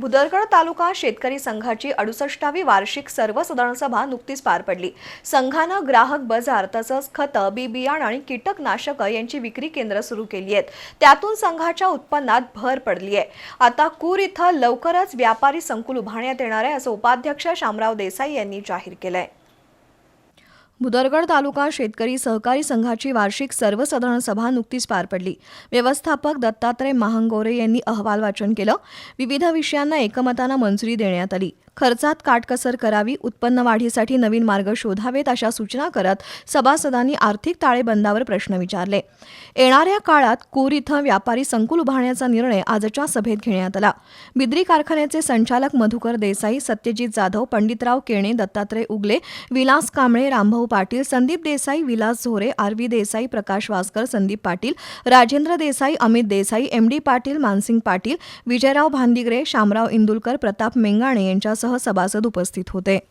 भुदरगड तालुका शेतकरी संघाची अडुसष्टावी वार्षिक सर्वसाधारण सभा नुकतीच पार पडली. संघानं ग्राहक बाजार तसंच खतं बी बियाणं आणि कीटकनाशकं यांची विक्री केंद्र सुरू केली आहेत. त्यातून संघाच्या उत्पन्नात भर पडली आहे. आता कूर इथं लवकरच व्यापारी संकुल उभारण्यात येणार आहे असं उपाध्यक्ष शामराव देसाई यांनी जाहीर केलंय. भुदरगड तालुका शेतकरी सहकारी संघाची वार्षिक सर्वसाधारण सभा नुकतीच पार पडली. व्यवस्थापक दत्तात्रय महांगोरे यांनी अहवाल वाचन केलं. विविध विषयांना एकमतानं मंजुरी देण्यात आली. खर्चात काटकसर करावी उत्पन्न वाढीसाठी नवीन मार्ग शोधावेत अशा सूचना करत सभासदांनी आर्थिक ताळेबंदावर प्रश्न विचारले. येणाऱ्या काळात कूर इथं व्यापारी संकुल उभारण्याचा निर्णय आजच्या सभेत घेण्यात आला. बिद्री कारखान्याचे संचालक Madhukar Desai Satyajit Jadhav Panditrao Kene Dattatray Ugale Vilas Kamble Rambhau Patil Sandeep Desai Vilas Zore RV Desai Prakash Waskar Sandeep Patil Rajendra Desai Amit Desai M D Patil Mansing Patil Vijayrao Bhandigare Shamrao Indulkar Pratap Mengane यांच्यासह सभासद उपस्थित होते.